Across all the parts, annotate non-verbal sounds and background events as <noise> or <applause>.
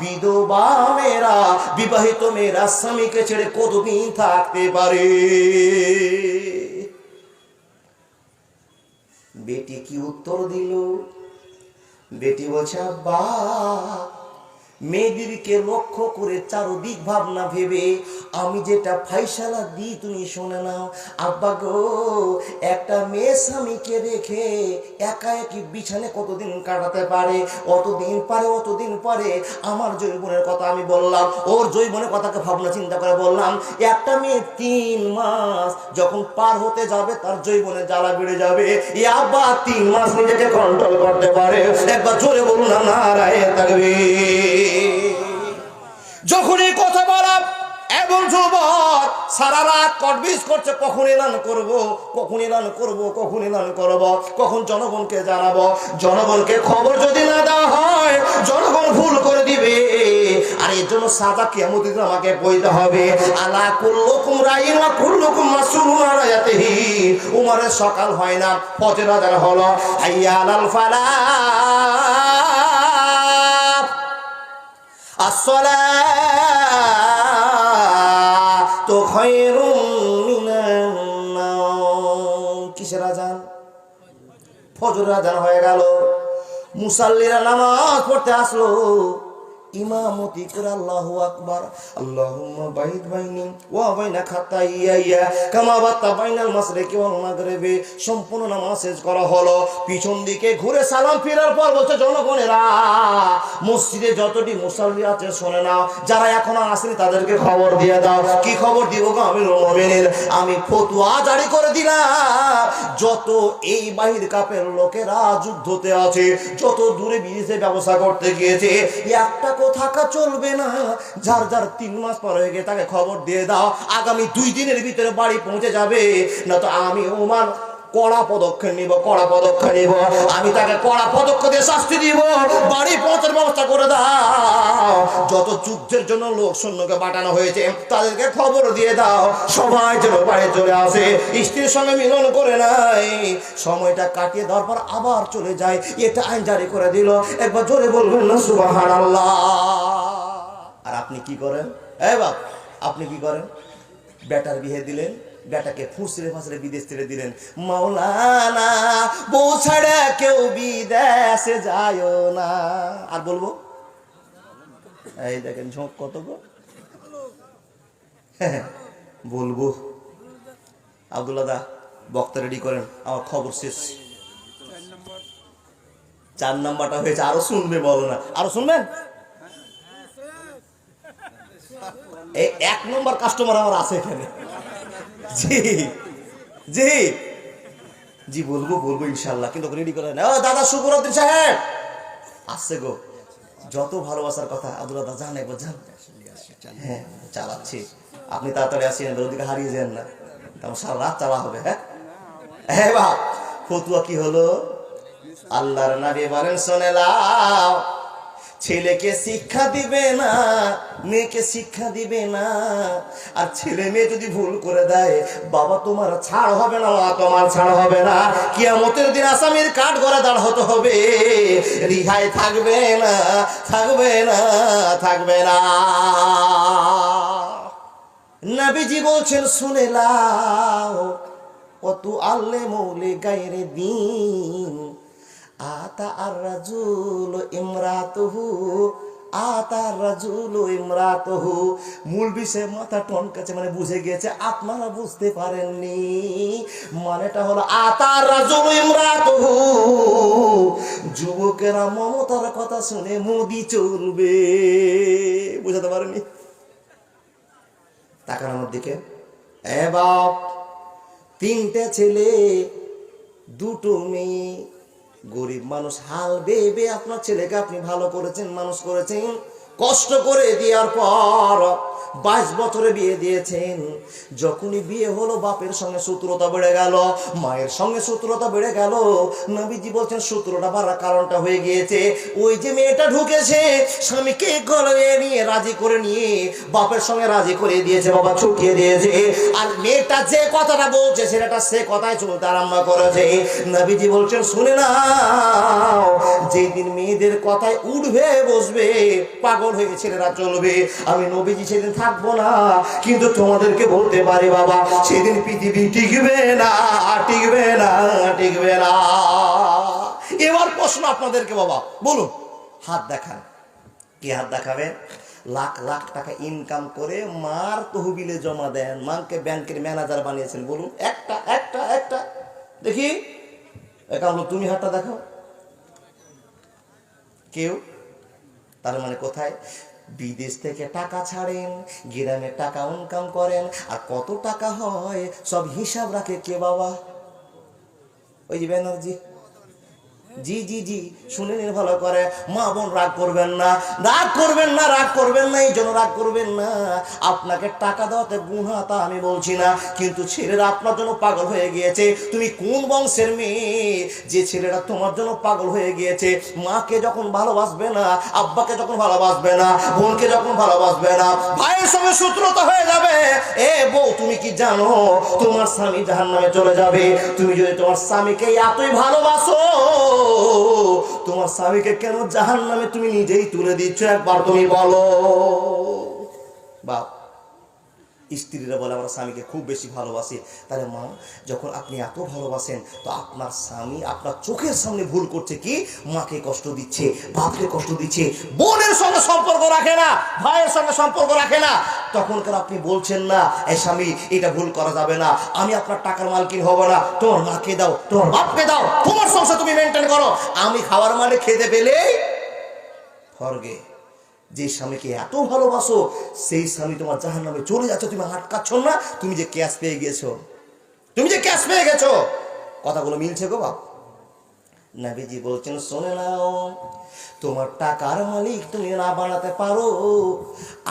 বিধবা মেয়েরা, বিবাহিত মেয়েরা স্বামীকে ছেড়ে কতদিন থাকতে পারে? বেটি কি উত্তর দিল? বেটি বলছে, আব্বা মেয়েদেরকে লক্ষ্য করে চারদিক ভাবনা ভেবে, আমি যেটা ফাইসালা দিই, তুমি শুনে নাও আব্বা গো, একটা মেয়ে স্বামীকে রেখে একা একই বিছানে কতদিন কাটাতে পারে? অতদিন পারে, অতদিন পরে। আমার জৈবনের কথা আমি বললাম, ওর জৈবনের কথাকে ভাবনা চিন্তা করে বললাম, একটা মেয়ে তিন মাস যখন পার হতে যাবে, তার জৈবনে জ্বালা বেড়ে যাবে। এ আব্বা তিন মাস নিজেকে কন্ট্রোল করতে পারে। একবার জোরে বলুন না রায় থাকবে যখন এই কথা বলা এবং যুবক সারা রাত কটবিস করছে, কখন এলান করব, কখন এলান করব, কখন এলান করব, কখন জনগণকে জানাব, জনগণকে খবর যদি না দেওয়া হয়, জনগণ ভুল করে দিবে। আর এর জন্য সাদা কেমন আমাকে বইতে হবে। আলা কুল্লুকুম রাইন ওয়া কুল্লুকুম মাসউলুন আন রায়াতিহি উমরের সকাল হয় না ফজর আজান হলো। হাইয়া আলাল ফালাহ আসলা তো কিসের আজান? ফজরের আজান হয়ে গেল। মুসাল্লিরা নামাজ পড়তে আসলো। ইমামতি আকবার। বাইদ বাইনি বাইনা বাইনাল সম্পূর্ণ নামাজ শেষ করা হলো। পিছন দিকে ঘুরে সালাম ফেরার পর বলছে, জনগণেরা, মসজিদে যতটি মুসাল্লি আছে, শোনে নাও। যারা এখনও আসেনি, তাদেরকে খবর দিয়ে দাও। কি খবর দিব গো আমি মোমেনের আমি ফতুয়া জারি করে দিলাম। যত এই বাহির কাপের লোকেরা যুদ্ধতে আছে, যত দূরে বিদেশে ব্যবসা করতে গিয়েছে, একটা কো থাকা চলবে না। যার যার তিন মাস পর হয়ে গিয়ে তাকে খবর দিয়ে দাও। আগামী দুই দিনের ভিতরে বাড়ি পৌঁছে যাবে। না তো আমি, ওমান কড়া পদক্ষেপ নিব, কড়া পদক্ষেপ নিব। আমি তাকে কড়া পদক্ষেপ দিয়ে শাস্তি দিব। বাড়ি পৌঁছার ব্যবস্থা করে দাও। যত যুদ্ধের জন্য লোক সৈন্যকে পাঠানো হয়েছে, তাদেরকে খবর দিয়ে দাও। সবাই যেন বাড়ি চলে আসে। স্ত্রীর সঙ্গে মিলন করে নাই। সময়টা কাটিয়ে দেওয়ার পর আবার চলে যায়। এটা আইন জারি করে দিল। একবার জোরে বলবেন না সুবাহান আর আপনি কি করেন? এই বাপ, আপনি কি করেন? বেটার বিয়ে দিলেন। বেটাকে ফুসরে ফাসরে বিদেশ ছেড়ে দিলেন। মাওলানা, বউ ছাড়া কেউ বিদেশে যায় না। আর বলব? এই দেখেন ঝোঁক কত গো? <laughs> বলব। আব্দুল্লাহ দা, বক্তা রেডি করেন, আমার খবর শেষ। চার নাম্বারটা হয়েছে, আরও শুনবে বলো না আরও শুনবেন? এই এক নম্বর কাস্টমার আমার আছে এখানে। জি জি। জি, বলব বলব ইনশাল্লাহ, কিন্তু রেডি করে না দাদা শুকুরদ্দিন সাহেব! আসছে গো। যত ভালোবাসার কথা আব্দুল্লাহ দা জান, একবার জান। হ্যাঁ চালাচ্ছি। আপনি তাড়াতাড়ি আসেন ওদিকে হারিয়ে যান না। তেমন সারা রাত চালা হবে হ্যাঁ? হ্যাঁ বাপ ফতুয়া কি হলো? আল্লাহর নাবি বলেন, শোনে লাও। ছেলেকে শিক্ষা দিবে না, মেয়েকে শিক্ষা দিবে না। আর ছেলে মেয়ে যদি ভুল করে দেয়, বাবা তোমার ছাড় হবে না, মা তোমার ছাড় হবে না। কিয়ামতের দিন আসামির কাঠ গড়া দাঁড় হতে হবে। রিহাই থাকবে না থাকবে না থাকবে না। নাবিজি বলছেন, শুনে লাও কত আল্লে মৌলে গায়ের দিন। আতা আর রাজুল ইমরাতহু, আতা রাজুল ইমরাতহু। মূল বিষয়ে মাথা মানে বুঝে গিয়েছে, আপনারা বুঝতে পারেননি। মানেটা হলো আতা রাজুল ইমরাতহু। যুবকেরা মমতার কথা শুনে মোদি চলবে। বুঝাতে পারেনি তাকান দিকে। এ বাপ, তিনটে ছেলে, দুটো মেয়ে। গরিব মানুষ হাল বেবে আপনার ছেলেকে আপনি ভালো করেছেন মানুষ করেছেন। কষ্ট করে দেওয়ার পর বাইশ বছরে বিয়ে দিয়েছেন। যখনই বিয়ে হলো, বাপের সঙ্গে শত্রুতা বেড়ে গেল, মায়ের সঙ্গে শত্রুতা বেড়ে গেল, নবীজি বলছেন, শত্রুতা বাড়ার কারণটা হয়ে গিয়েছে। ওই যে মেয়েটা ঢুকেছে, স্বামীকে গলে নিয়ে রাজি করে নিয়ে বাপের সঙ্গে রাজি করে দিয়েছে, বাবা ছুটিয়ে দিয়েছে। আর মেয়েটা যে কথাটা বলছে সেটা সে কথাই চলতে আরম্ভ করেছে। নবীজি বলছেন, শুনে নাও, যেদিন মেয়েদের কথায় উঠবে, বসবে, পাগল হয়ে ছেলেরা চলবে আমি নবীজি সেদিন থাকব না, কিন্তু তোমাদেরকে বলতে পারি বাবা, সেদিন পৃথিবী টিকবে না টিকবে না টিকবে না। এবার প্রশ্ন আপনাদেরকে বাবা, বলুন, হাত দেখান। কি হাত দেখাবেন লাখ লাখ টাকা ইনকাম করে মার তহবিলে জমা দেন, মাকে ব্যাংকের ম্যানেজার বানিয়েছেন, বলুন, একটা একটা একটা। দেখি একাউন্ট তুমি হাতটা দেখো কেউ? তার মানে কোথায়? বিদেশ থেকে টাকা ছাড়েন, গ্রামে টাকা ইনকাম করেন, আর কত টাকা হয় সব হিসাব রাখে কে বাবা? ওই যে ব্যানার্জি। জি জি জি, শুনে নিন ভালো করে। মা বোন রাগ করবেন না। রাগ করবেন না, রাগ করবেন না, এই জন্য রাগ করবেন না। আপনাকে টাকা দেওয়াতে গুণা তা আমি বলছি না, কিন্তু ছেলেরা আপনার জন্য পাগল হয়ে গিয়েছে। তুমি কোন বংশের মেয়ে? যে ছেলেরা তোমার জন্য পাগল হয়ে গিয়েছে, মাকে যখন ভালোবাসবে না, আব্বাকে যখন ভালোবাসবে না, বোনকে যখন ভালোবাসবে না, ভাইয়ের সঙ্গে সূত্রতা হয়ে যাবে। এ বউ, তুমি কি জানো? তোমার স্বামী জাহান নামে চলে যাবে। তুমি যদি তোমার স্বামীকে এতই ভালোবাসো তোমার স্বামীকে কেন জাহান নামে তুমি নিজেই তুলে দিচ্ছ? একবার তুমি বলো। বাপ। স্ত্রীরা বলে, আমার স্বামীকে খুব বেশি ভালোবাসি। তাহলে মা, যখন আপনি এত ভালোবাসেন, তো আপনার স্বামী আপনার চোখের সামনে ভুল করছে কি? মাকে কষ্ট দিচ্ছে, বাপকে কষ্ট দিচ্ছে, বোনের সঙ্গে সম্পর্ক রাখে না, ভাইয়ের সঙ্গে সম্পর্ক রাখে না। তখনকার আপনি বলছেন না এই স্বামী, এটা ভুল করা যাবে না, আমি আপনার টাকার মালকিন হব না তোমার মাকে দাও তোমার বাপকে দাও, তোমার সংসার তুমি মেনটেন করো। আমি খাওয়ার মানে খেতে পেলেই ফরগে। যে স্বামীকে এত ভালোবাসো, সেই স্বামী তোমার জাহান নামে চলে যাচ্ছ, তুমি আটকাচ্ছ না, তুমি যে ক্যাশ পেয়ে গেছো তুমি যে ক্যাশ পেয়ে গেছো। কথাগুলো মিলছে গো বাপ। নাবিজি বলছেন, শোনে নাও, তোমার টাকার মালিক তুমি না বানাতে পারো।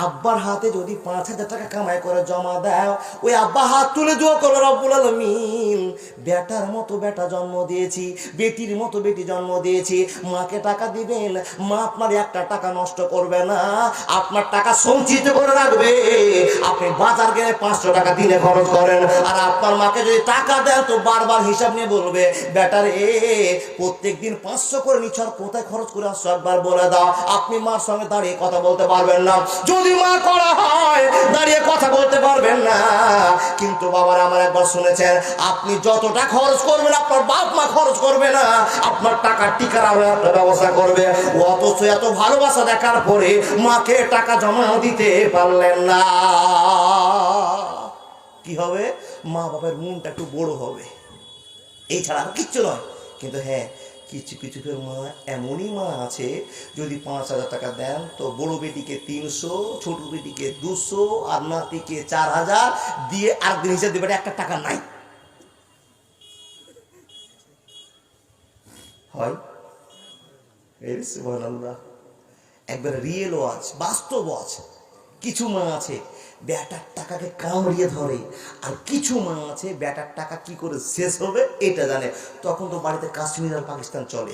আব্বার হাতে যদি পাঁচ হাজার টাকা কামাই করে জমা দাও, ওই আব্বা হাত তুলে দোয়া করো, রব্বুল আলমিন, বেটার মতো বেটা জন্ম দিয়েছি, বেটির মতো বেটি জন্ম দিয়েছি। মাকে টাকা দিবেন, মা আপনার একটা টাকা নষ্ট করবে না। আপনার টাকা সঞ্চিত করে রাখবে। আপনি বাজার গেলে পাঁচশো টাকা দিনে খরচ করেন। আর আপনার মাকে যদি টাকা দেন, তো বারবার হিসাব নিয়ে বলবে বেটার এ প্রত্যেক দিন পাঁচশো করে নিচ্ছ আর কোথায় খরচ করে আসছো একবার বলে দাও। আপনি মার সঙ্গে দাঁড়িয়ে কথা বলতে পারবেন না। যদি মা করা হয়, দাঁড়িয়ে কথা বলতে পারবেন না। কিন্তু বাবার আমার একবার শুনেছেন, আপনি যতটা খরচ করবেন, আপনার বাপ মা খরচ করবে না। আপনার টাকা টিকার আরও একটা ব্যবস্থা করবে। অথচ এত ভালোবাসা দেখার পরে মাকে টাকা জমা দিতে পারলেন না। কি হবে? মা বাবার মনটা একটু বড় হবে। এছাড়া আর কিচ্ছু নয়। কিন্তু হ্যাঁ কিছু কিছু মা এমনই মা আছে, যদি পাঁচ হাজার টাকা দেন তো বড় বেটিকে তিনশো, ছোট বেটিকে দুশো, আর নাতিকে চার হাজার দিয়ে আর দিন হিসেবে দেবে একটা টাকা নাই। হয়? একবার রিয়েল ওয়াচ বাস্তব ওয়াচ কিছু মা আছে, ব্যাটার টাকাকে কামড়িয়ে ধরে। আর কিছু মা আছে, ব্যাটার টাকা কি করে শেষ হবে এটা জানে। তখন তো বাড়িতে কাশ্মীর আর পাকিস্তান চলে।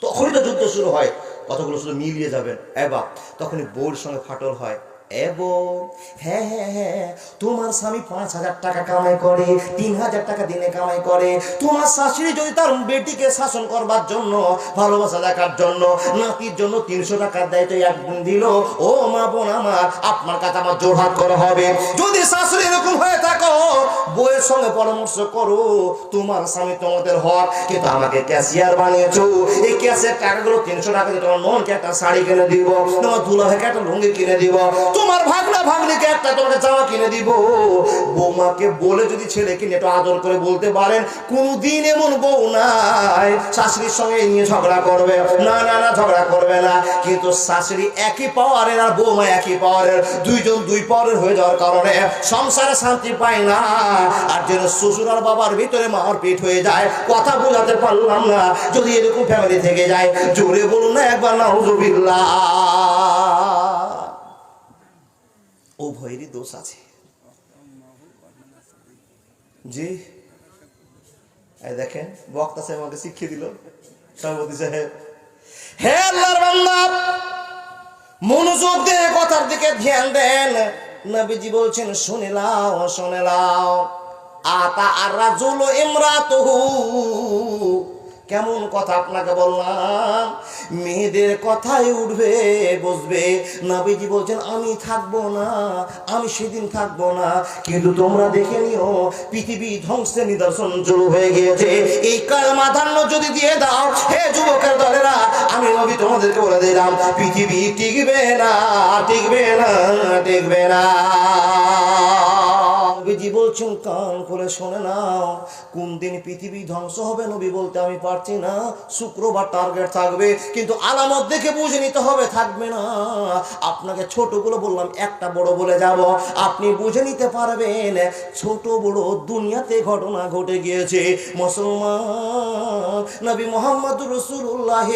তখনই তো যুদ্ধ শুরু হয়। কতগুলো শুধু মিলিয়ে যাবেন। এবার তখনই বউর সঙ্গে ফাটল হয়। হ্যাঁ হ্যাঁ হ্যাঁ তোমার স্বামী পাঁচ হাজার টাকা কামাই করে, তিন হাজার টাকা দিনে কামাই করে। তোমার শাশুড়ি যদি তার বেটিকে শাসন করবার জন্য, ভালোবাসা দেখার জন্য, নাতির জন্য তিনশো টাকা দেয় একদিন দিল, ও মা বোন আমার, আপনার কাছে আমার জোরহাট করা হবে। যদি শাশুড়ি এরকম হয়ে থাকো, বউয়ের সঙ্গে পরামর্শ করো, তোমার স্বামী তোমাদের হক, কিন্তু আমাকে ক্যাশিয়ার বানিয়েছো। এই ক্যাশের টাকাগুলো তিনশো টাকা দিয়ে তোমার মনকে একটা শাড়ি কিনে দিব, তোমার দুলাভাইকে একটা লুঙ্গি কিনে দিব। তোমার ভাগনা ভাগ্নিকে একটা তোমাকে জামা কিনে দিব। বৌমাকে বলে যদি ছেলে কিনে একটু আদর করে বলতে পারেন, কোনদিন এমন বউ নাই। শাশুড়ির সঙ্গে নিয়ে ঝগড়া করবে। না না না, ঝগড়া করবে না। কিন্তু শাশুড়ি একই পাওয়ারের আর বৌমা একই পাওয়ারের। দুইজন দুই পাওয়ারের হয়ে যাওয়ার কারণে সংসারে শান্তি পায় না। আর যেন শ্বশুর আর বাবার ভিতরে মার পেট হয়ে যায়, কথা বোঝাতে পারলাম না। যদি এরকম ফ্যামিলি থেকে যায়, জোরে বলুন না একবার না উভয়েরই দোষ আছে। জি। দেখেন, বক্তা সাহেব আমাকে শিখিয়ে দিল। সভাপতি সাহেব, হে আল্লাহর বান্দা, মনোযোগ দিয়ে কথার দিকে ধ্যান দেন। নবীজি বলছেন, শুনে লাও শুনে লাও আতা আর রাজুল ইমরাতুহু কেমন কথা আপনাকে বললাম? মেয়েদের কথাই উঠবে বসবে নবীজি বলছেন, আমি থাকব না, আমি সেদিন থাকব না। কিন্তু তোমরা দেখে নিও, পৃথিবী ধ্বংসের নিদর্শন শুরু হয়ে গিয়েছে। এই কালমা ধান্য যদি দিয়ে দাও, হে যুবকের দলেরা, আমি নবী তোমাদেরকে বলে দিলাম, পৃথিবী টিকবে না টিকবে না টিকবে না। নবীজি বলছেন, কান করে শোনে নাও। কোন দিন পৃথিবী ধ্বংস হবে নবী বলতে আমি পারছি না। শুক্রবার টার্গেট থাকবে, কিন্তু আলামত দেখে বুঝে নিতে হবে, থাকবে না। আপনাকে ছোটগুলো বললাম, একটা বড় বলে যাব। আপনি বুঝে নিতে পারবেন, ছোট বড় দুনিয়াতে ঘটনা ঘটে গিয়েছে। মুসলমান, নবী মোহাম্মদ রসুল্লাহ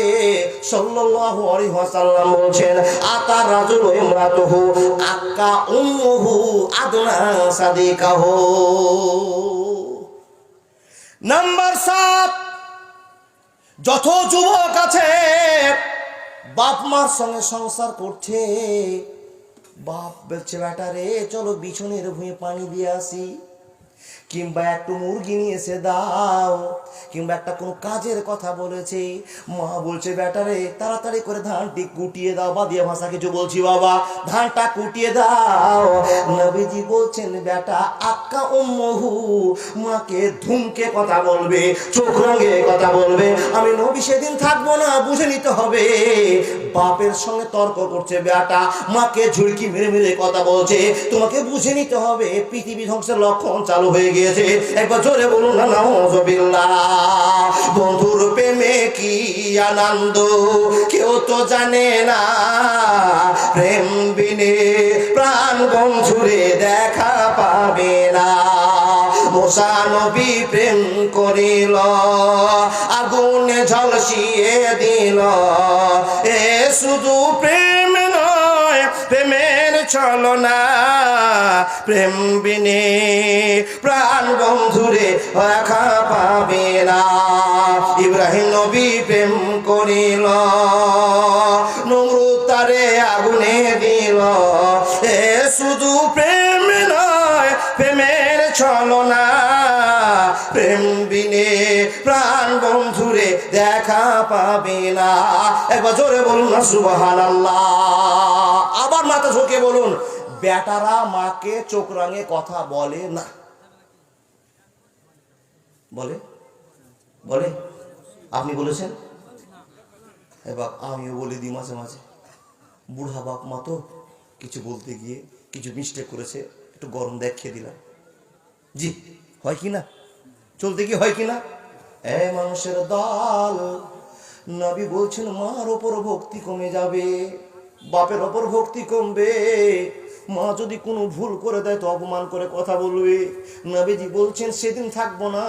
সাল্লাল্লাহু আলাইহি ওয়াসাল্লাম বলছেন, আতা রাজুল ইমরাতুহু, আক্কা আদনা সাদিকাহু নাম্বার সাত, যত যুবক আছে, বাপ মার সঙ্গে সংসার করছে। বাপ বলছে, বেটা রে, চলো বিছনের ভুঁয়ে পানি দিয়ে আসি। কিংবা একটু মুরগি নিয়ে এসে দাও, কিংবা একটা কোনো কাজের কথা বলেছে। মা বলছে বেটারে তাড়াতাড়ি করে ধানটি কুটিয়ে দাও বা দিয়ে ভাষা কিছু বলছি বাবা, ধানটা কুটিয়ে দাও। নবীজি বলছেন, বেটা, আক্কা উম্মহু মাকে ধুমকে কথা বলবে, চোখ রঙে কথা বলবে, আমি নবী সেদিন থাকব না, বুঝে নিতে হবে। বাপের সঙ্গে তর্ক করছে, বেটা, মাকে ঝুড়কি মেরে মেরে কথা বলছে, তোমাকে বুঝে নিতে হবে, পৃথিবী ধ্বংসের লক্ষণ চালু হয়ে গিয়েছে। একবার জোরে বলুন বন্ধুর প্রেমে কি আনন্দ? কেউ তো জানে না। প্রেম বিনে প্রাণ বন্ধুরে দেখা পাবে না। মোসা নবী প্রেম করিল, আগুনে ঝলসিয়ে দিল। এ শুধু প্রেম প্রেমের না প্রেম বিনে প্রাণ বন্ধুরে রাখা পাবে না। ইব্রাহিম নবী প্রেম করিল নমরুদ দেখা পাবে না। একবার জোরে বলুন না আবার মাথা ঝুঁকে বলুন, বেটারা মাকে চোখ রাঙে কথা বলে না। বলে? বলে? আপনি বলেছেন? এবার আমিও বলে দিই মাঝে মাঝে। বুড়া বাপ মা তো কিছু বলতে গিয়ে কিছু মিস্টেক করেছে, একটু গরম দেখিয়ে দিলাম। জি, হয় কি না? চলতে কি হয় কি না? মানুষের দল, নবী বলছেন, মার ওপর ভক্তি কমে যাবে, বাপের ওপর ভক্তি কমবে। মা যদি কোনো ভুল করে দেয়, তো অপমান করে কথা বলবে। নবীজি বলছেন, সেদিন থাকব না,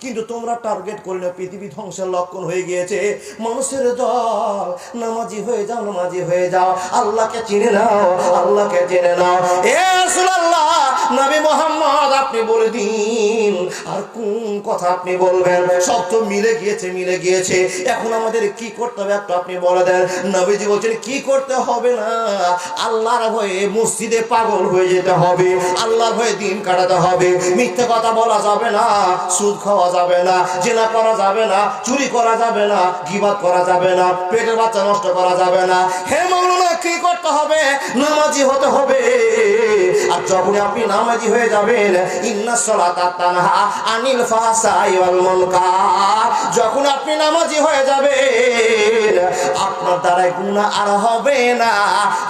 কিন্তু তোমরা টার্গেট করে না পৃথিবী ধ্বংসের লক্ষণ হয়ে গিয়েছে। মানুষের দল, নামাজি হয়ে যাও, নামাজি হয়ে যাও, আল্লাহকে চিনে নাও, আল্লাহকে জেনে নাও। এ রাসূলুল্লাহ নবী মোহাম্মদ, আপনি বলে দিন। আর কোন কথা আপনি বলবেন? সব তো মিলে গিয়েছে মিলে গিয়েছে। এখন আমাদের কি করতে হবে একটু আপনি বলে দেন। নবীজি বলছেন, কি করতে হবে না? আল্লাহর ভয়ে মসজিদে পাগল হয়ে যেতে হবে। আল্লাহর ভয়ে দিন কাটাতে হবে। মিথ্যে কথা বলা যাবে না, সুদ খাওয়া যাবে না, জেনা করা যাবে না, চুরি করা যাবে না, গিবাদ করা যাবে না, পেটের বাচ্চা নষ্ট করা যাবে না। হে মৌলানা কি করতে হবে? নামাজি হতে হবে। আর যখন আপনি নামাজি হয়ে যাবেন, ইন্না সালাতা তানহা আনিল ফাহশাই ওয়াল মুনকার। যখন আপনি নামাজি হয়ে যাবেন, আপনার দ্বারাই গুনাহ আর হবে না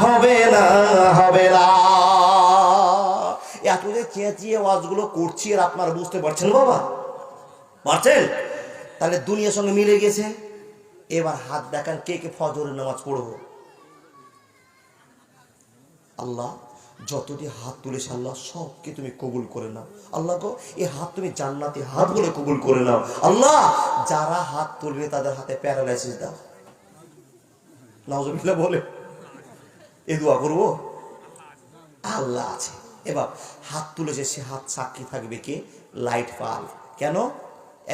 হবে না হবে না। এত যে চেঁচিয়ে ওয়াজগুলো করছি আর আপনারা বুঝতে পারছেন বাবা? পারছেন? তাহলে দুনিয়ার সঙ্গে মিলে গেছে। এবার হাত দেখান কে কে ফজরের নামাজ পড়ব। আল্লাহ, যতটি হাত তুলেছে আল্লাহ, সবকে তুমি কবুল করে নাও। আল্লাহ গো এই হাত তুমি জান্নাতি হাত বলে কবুল করে নাও। আল্লাহ, যারা হাত তুলবে তাদের হাতে প্যারালাইসিস দাও। নাওজবিল্লা বলে। এ দোয়া করব? আল্লাহ আছে। এবার হাত তুলেছে, সে হাত সাক্ষী থাকবে কে? লাইট পাল। কেন?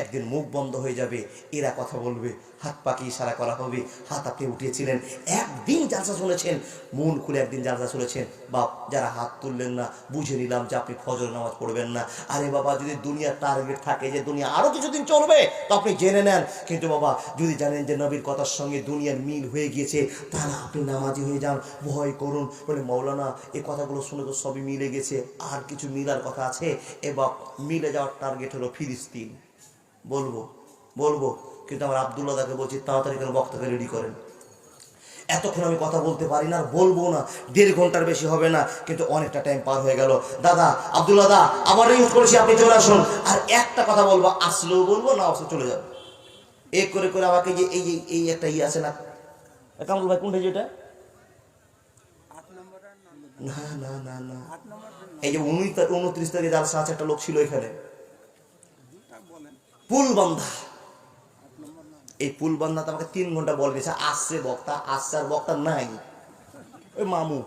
একদিন মুখ বন্ধ হয়ে যাবে, এরা কথা বলবে, হাত পাকি ইশারা করা হবে, হাত আপনি উঠিয়েছিলেন, একদিন জালসা শুনেছেন, মন খুলে একদিন জালসা শুনেছেন, বাপ যারা হাত তুললেন না, বুঝে নিলাম যে আপনি ফজর নামাজ পড়বেন না। আরে বাবা, যদি দুনিয়ার টার্গেট থাকে যে দুনিয়া আরও কিছুদিন চলবে, তো আপনি জেনে নেন। কিন্তু বাবা, যদি জানেন যে নবীর কথার সঙ্গে দুনিয়ার মিল হয়ে গিয়েছে, তাহলে আপনি নামাজি হয়ে যান, ভয় করুন। বলে মৌলানা এ কথাগুলো শুনে তো সবই মিলে গেছে, আর কিছু মিলার কথা আছে? এবার মিলে যাওয়ার টার্গেট হলো ফিলিস্তিন। বলব বলব। কিন্তু আমার আবদুল্লাহ দাকে বলছি, তাড়াতাড়ি করে বক্তাকে রেডি করেন। এতক্ষণ আমি কথা বলতে পারি না বলব না। দেড় ঘণ্টার বেশি হবে না, কিন্তু অনেকটা টাইম পার হয়ে গেল। দাদা, আবদুল্লাহ দা, আবার ইউজ করেছি, আপনি চলে আসুন। আর একটা কথা বলব, আসলেও বলব, না আসলে চলে যাবে। এ করে করে আমাকে যে এই এই একটা ইয়ে আছে না, কামরুল ভাই, কোনটা যেটা? না না না না। এই যে উনত্রিশ তারিখে যার সাথে একটা লোক ছিল এখানে। পুলবান্ধা। এই পুলবান্ধাতে আমাকে তিন ঘণ্টা বল দিয়েছে আসছে বক্তা, আসছে আর বক্তা নাই। ওই মামু।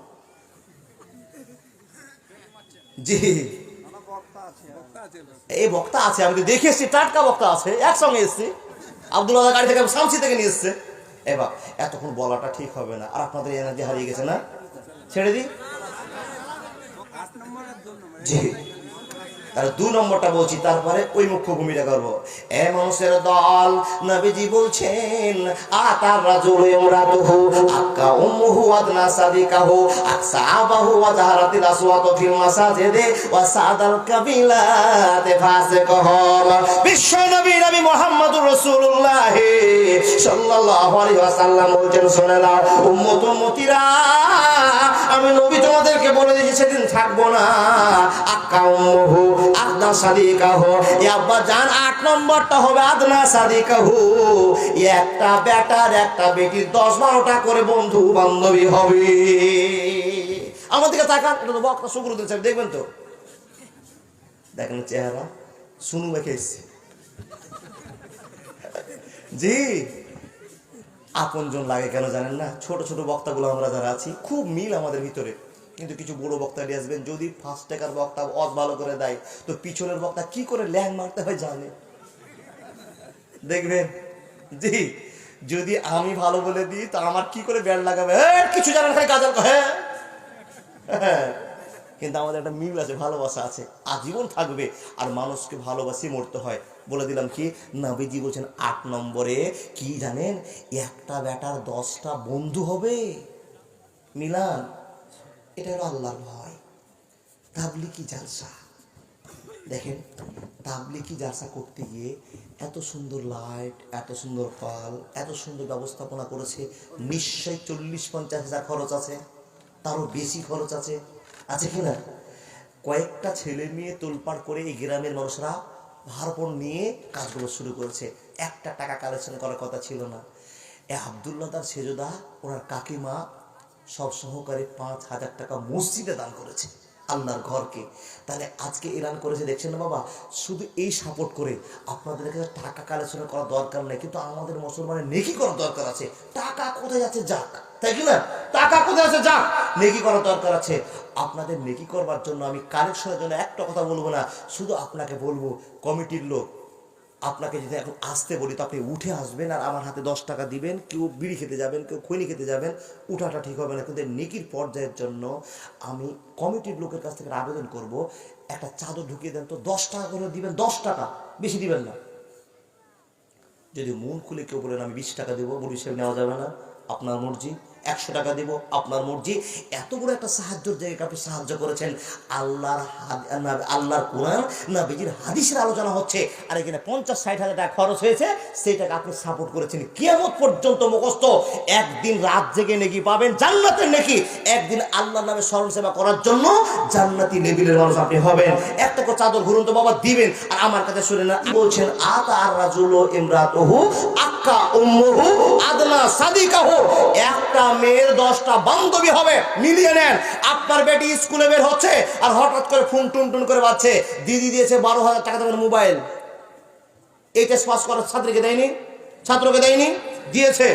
জি। এই বক্তা আছে, আমি তো দেখে এসছি, টাটকা বক্তা আছে, একসঙ্গে এসছি। আব্দুল্লাহ গাড়ি থেকে শামসি থেকে নিয়ে এসছে। এবার এতক্ষণ বলাটা ঠিক হবে না, আর আপনাদের এনার্জি হারিয়ে গেছে না? ছেড়ে দিই? জি। তাহলে দু নম্বরটা বলছি, তারপরে ওই মুখ্য ভূমিকা করব। এ মানুষের দল, নবীজি বলছেন আতার রাজুল ইমরাতুহু আক্কা উম্মুহু আদনা সাদিকাহু আকসাবাহু ওয়া জাহারাতিল আসওয়াতু ফিল মাসাজিদে ওয়া সাদাল কাবিলাতে ফাসিকহুম বিশ্ব নবী নবী মুহাম্মদুর রাসূলুল্লাহ সাল্লাল্লাহু আলাইহি ওয়াসাল্লাম বলছেন, শুনে নাও, উম্মত উম্মতিরা, আমি নবী তোমাদেরকে বলে দিয়েছি, সেদিন থাকব না। আক্কা উম্মুহু আদনা সাদিকাহু। আব্বা জান, আট নম্বরটা হবে আদনা সাদিকাহু। একটা বেটার একটা বেটির দশ বারোটা করে বন্ধু বান্ধবী হবে। আমার দিকে তাকান, এটা তো বক্তা শুক্রুদ্দিন সাহেব, দেখবেন তো? দেখেন চেহারা শুনু মেখে এসছে। জি, আপনজন লাগে কেন জানেন না? ছোট ছোট বক্তাগুলো আমরা যারা আছি, খুব মিল আমাদের ভিতরে। কিন্তু কিছু বড় বক্তা আসবেন যদি ফার্স্ট টাকার বক্তা অত ভালো করে দেয় তো পিছনের বক্তা কি করে ল্যাং মারতে হয় জানে? দেখবেন? জি যদি আমি ভালো বলে দিই তা আমার কি করে ব্যান্ড লাগাবে? "এই, কিছু জানেন খালি কাজাল হ্যাঁ হ্যাঁ। কিন্তু আমাদের একটা মিল আছে ভালোবাসা আছে আজীবন থাকবে আর মানুষকে ভালোবাসি মরতে হয়। বলে দিলাম কি? নাবিজি বলছেন আট নম্বরে কি জানেন? একটা ব্যাটার দশটা বন্ধু হবে। মিলান এটা আল্লাহর ভয়। তাবলিকি জালসা? দেখেন তাবলিকি জালসা করতে গিয়ে এত সুন্দর লাইট এত সুন্দর পাল এত সুন্দর ব্যবস্থাপনা করেছে, নিশ্চয়ই চল্লিশ পঞ্চাশ হাজার খরচ আছে, তারও বেশি খরচ আছে আছে কি না? কয়েকটা ছেলে মেয়ে তোলপাড় করে এই গ্রামের মানুষরা ভারপণ নিয়ে কাজগুলো শুরু করেছে। একটা টাকা কালেকশন করার কথা ছিল না। এ আবদুল্লাহ তার সেজদা, ওনার কাকিমা সব সহকারে পাঁচ হাজার টাকা মসজিদে দান করেছে আল্লাহর ঘরকে। তাহলে আজকে এলান করেছে, দেখছেন না বাবা? শুধু এই সাপোর্ট করে আপনাদের কাছে টাকা কালেকশন করার দরকার নেই, কিন্তু আমাদের মুসলমানের নেকি করার দরকার আছে। টাকা কোথায় আছে যাক, তাই কি না? টাকা কোথায় আছে যাক, নেকি করার দরকার আছে। আপনাদের নেকি করবার জন্য আমি কালেকশনের জন্য একটা কথা বলব না, শুধু আপনাকে বলব, কমিটির লোক আপনাকে যদি এখন আসতে বলি, তো আপনি উঠে আসবেন আর আমার হাতে দশ টাকা দিবেন, কেউ বিড়ি খেতে যাবেন, কেউ খৈনি খেতে যাবেন, উঠাটা ঠিক হবে না। কিন্তু নেকির পর্যায়ের জন্য আমি কমিটির লোকের কাছ থেকে আবেদন করব, একটা চাদর ঢুকিয়ে দেন, তো দশ টাকা করে দিবেন, দশ টাকা, বেশি দিবেন না। যদি মন খুলে কেউ বলেন, আমি বিশ টাকা দেবো বলি হিসেবে নেওয়া যাবে না, আপনার মর্জি। একশো টাকা দেবো আপনার মর্জি। এত বড় একটা সাহায্যের জায়গাকে আপনি সাহায্য করেছেন। আল্লাহর আল্লাহর কোরআন, না বেজির হাদিসের আলোচনা হচ্ছে। আর এখানে পঞ্চাশ, ষাট হাজার টাকা খরচ হয়েছে। সেইটাকে আপনি সাপোর্ট করেছেন। কিয়ামত পর্যন্ত মুখস্থ। একদিন রাত জেগে নেকি পাবেন, জান্নাতের নেকি। একদিন আল্লাহর নামে স্মরণ সেবা করার জন্য জান্নাতি লেবিলের মানুষ আপনি হবেন। একটা করে চাদর ঘুরুন তো বাবা দিবেন। আর আমার কাছে শুনে না, বলছেন, আত আর রাজুল ইমরাতহু আক্কা উম্মুহু আদনা সাদিকাহু। একটা মেয়ের দশটা বান্ধবী হবে, মিলিয়ে নেন। আপনার বেটি স্কুলে বের হচ্ছে আর হঠাৎ করে ফোন টুন টুন করে বাজছে। দিদি দিয়েছে বারো হাজার টাকা দেবেন মোবাইল। এইচএস পাস করার ছাত্রীকে দেয়নি? ছাত্রকে দেয়নি? দিয়েছে।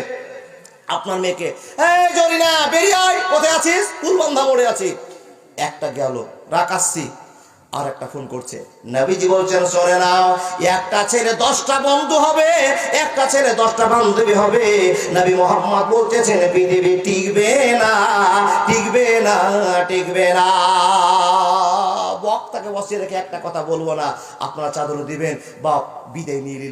আপনার মেয়েকে, এই জরিনা, বেরিয়ে আয়। কোথায় আছিস? ফুলবন্ধা মোড়ে আছি। একটা গেল রাখাচ্ছি আর একটা ফোন করছে, নবীজি বলছেন, সরে নাও, একটা ছেলে দশটা বন্ধু হবে, একটা ছেলে দশটা বান্ধবী হবে। নবী মোহাম্মদ বলতেছেন, পৃথিবী টিকবে না টিকবে না টিকবে না। বক্তাকে বসিয়ে রেখে একটা কথা বলব না, আপনারা চাদর দিবেন বা বিদায় নিয়ে নিলাম।